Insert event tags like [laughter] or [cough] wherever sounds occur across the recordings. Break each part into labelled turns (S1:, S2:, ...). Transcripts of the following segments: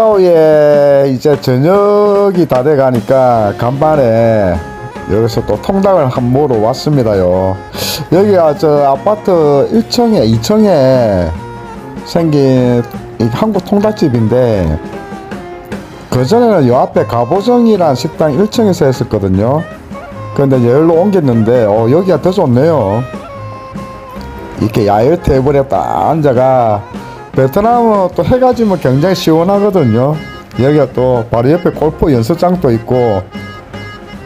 S1: 붕따오에 이제 저녁이 다 돼 가니까 간만에 여기서 또 통닭을 한 모러 왔습니다요. 여기가 저 아파트 1층에 2층에 생긴 이 한국 통닭집인데 그전에는 요 앞에 가보정이란 식당 1층에서 했었거든요. 근데 여기로 옮겼는데 어, 여기가 더 좋네요. 이렇게 야외 테이블에 딱 앉아가 베트남은 또 해가 지면 굉장히 시원하거든요. 여기가 또 바로 옆에 골프 연습장도 있고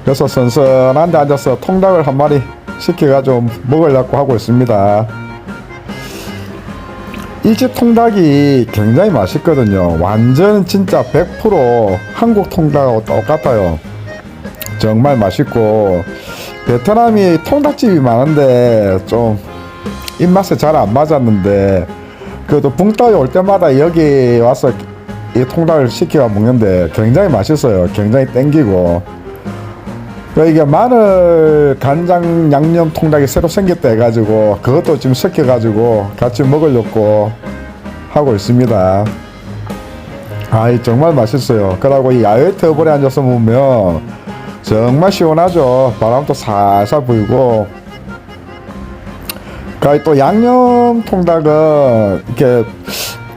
S1: 그래서 선선한 데 앉아서 통닭을 한 마리 시켜가지고 먹으려고 하고 있습니다. 이 집 통닭이 굉장히 맛있거든요. 완전 진짜 100% 한국 통닭하고 똑같아요. 정말 맛있고 베트남이 통닭집이 많은데 좀 입맛에 잘 안 맞았는데 그래도 붕따위 올 때마다 여기 와서 이 통닭을 시켜 먹는데 굉장히 맛있어요. 굉장히 땡기고 그 이게 마늘 간장 양념 통닭이 새로 생겼다 해가지고 그것도 지금 시켜가지고 같이 먹으려고 하고 있습니다. 아이 정말 맛있어요. 그러고 이 야외 테이블에 앉아서 먹으면 정말 시원하죠. 바람도 살살 불고. 그또 양념 통닭은 이렇게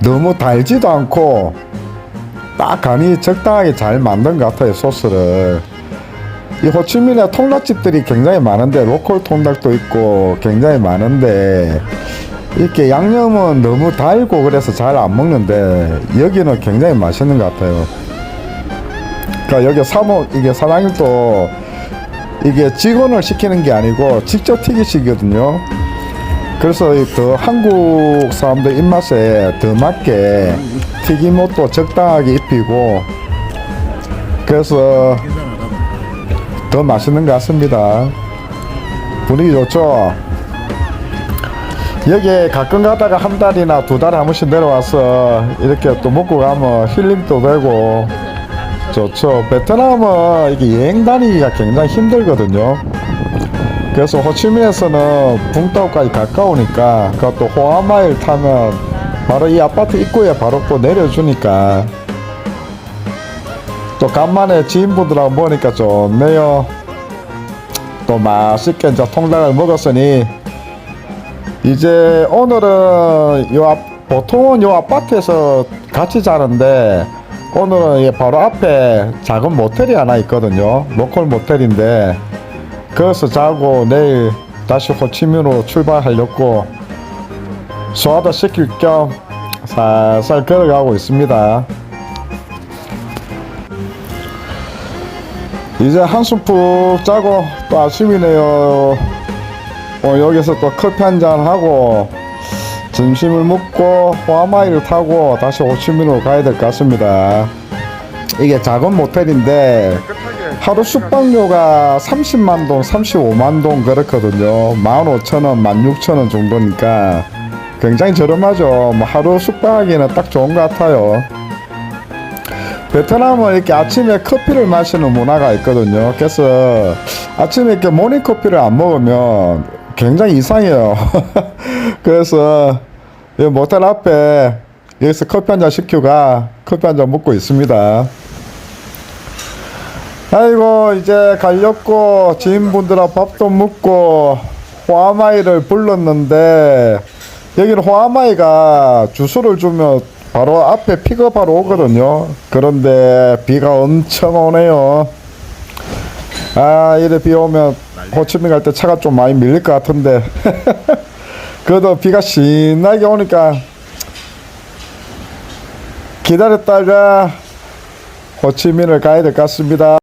S1: 너무 달지도 않고 딱 간이 적당하게 잘 만든 것 같아요 소스를. 이 호치민에 통닭집들이 굉장히 많은데 로컬 통닭도 있고 굉장히 많은데 이렇게 양념은 너무 달고 그래서 잘 안 먹는데 여기는 굉장히 맛있는 것 같아요. 그러니까 여기 사모 이게 사장님도 이게 직원을 시키는 게 아니고 직접 튀기시거든요. 그래서 이더 한국 사람들 입맛에 더 맞게 튀김옷도 적당하게 입히고 그래서 더 맛있는 것 같습니다. 분위기 좋죠? 여기 가끔 가다가 한 달이나 두 달에 한 번씩 내려와서 이렇게 또 먹고 가면 힐링도 되고 좋죠. 베트남은 이게 여행 다니기가 굉장히 힘들거든요. 그래서 호치민에서는 붕따오까지 가까우니까 그또 호아마일 타면 바로 이 아파트 입구에 바로 또 내려주니까 또 간만에 지인분들하고 먹으니까 좋네요. 또 맛있게 이제 통닭을 먹었으니 이제 오늘은 요 앞, 보통은 요 아파트에서 같이 자는데 오늘은 이 바로 앞에 작은 모텔이 하나 있거든요. 로컬 모텔인데 거기서 자고 내일 다시 호치민으로 출발하려고 소화도 시킬 겸 살살 걸어가고 있습니다. 이제 한숨 푹 자고 또 아침이네요. 어, 여기서 또 커피 한 잔 하고 점심을 먹고 호아마이를 타고 다시 호치민으로 가야 될 것 같습니다. 이게 작은 모텔인데 하루 숙박료가 30만 동, 35만 동 그렇거든요. 15,000원, 16,000원 정도니까 굉장히 저렴하죠. 뭐 하루 숙박하기는 딱 좋은 것 같아요. 베트남은 이렇게 아침에 커피를 마시는 문화가 있거든요. 그래서 아침에 이렇게 모닝 커피를 안 먹으면 굉장히 이상해요. [laughs] 그래서 이 모텔 앞에 여기서 커피 한 잔 시켜가 커피 한 잔 먹고 있습니다. 아이고 이제 갈렸고 지인분들하고 밥도 먹고 호아마이를 불렀는데 여기는 호아마이가 주소를 주면 바로 앞에 픽업하러 오거든요. 그런데 비가 엄청 오네요. 아 이래 비 오면 호치민 갈 때 차가 좀 많이 밀릴 것 같은데. [laughs] 그래도 비가 신나게 오니까 기다렸다가 호치민을 가야 될 것 같습니다